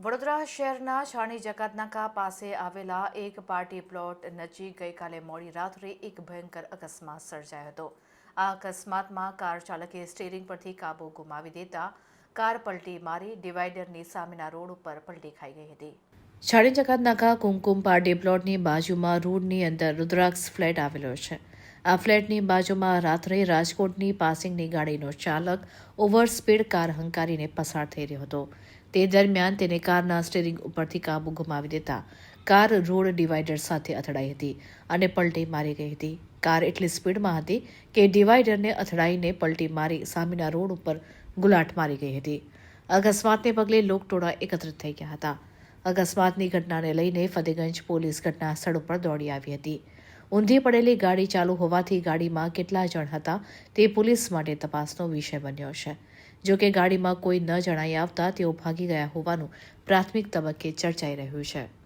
વડોદરા શહેરના છાણી જકાતનાકા પાસે આવેલા એક પાર્ટી પ્લોટ નજીક ગઈકાલે મોડી રાત્રે એક ભયંકર અકસ્માત સર્જાયો હતો. આ અકસ્માતમાં કાર ચાલકે સ્ટીરિંગ પરથી કાબુ ગુમાવી દેતા કાર પલટી મારી ડિવાઈડરની સામેના રોડ ઉપર પલટી ખાઈ ગઈ હતી. છાણી જકાતનાકા કુમકુમ પાર્ટી પ્લોટની બાજુમાં રોડની અંદર રુદ્રાક્ષ ફ્લેટ આવેલો છે. આ ફ્લેટની બાજુમાં રાત્રે રાજકોટની પાસિંગની ગાડીનો ચાલક ઓવર સ્પીડ કાર હંકારીને પસાર થઈ રહ્યો હતો. તે દરમિયાન તેને કારના સ્ટીરિંગ ઉપરથી કાબુ ગુમાવી દેતા કાર રોડ ડિવાઈડર સાથે અથડાઈ હતી અને પલટી મારી ગઈ હતી. કાર એટલી સ્પીડમાં હતી કે ડિવાઈડરને અથડાઈને પલટી મારી સામેના રોડ ઉપર ગુલાટ મારી ગઈ હતી. અકસ્માતને પગલે લોકટોળા એકત્રિત થઈ ગયા હતા. અકસ્માતની ઘટનાને લઈને ફતેગંજ પોલીસ ઘટના સ્થળ ઉપર દોડી આવી હતી. ઊંધી પડેલી ગાડી ચાલુ હોવાથી ગાડીમાં કેટલા જણ હતા તે પોલીસ માટે તપાસનો વિષય બન્યો છે. જો કે ગાડીમાં કોઈ ન જણાઈ આવતા તેઓ ભાગી ગયા હોવાનું પ્રાથમિક તબક્કે ચર્ચાઈ રહ્યું છે.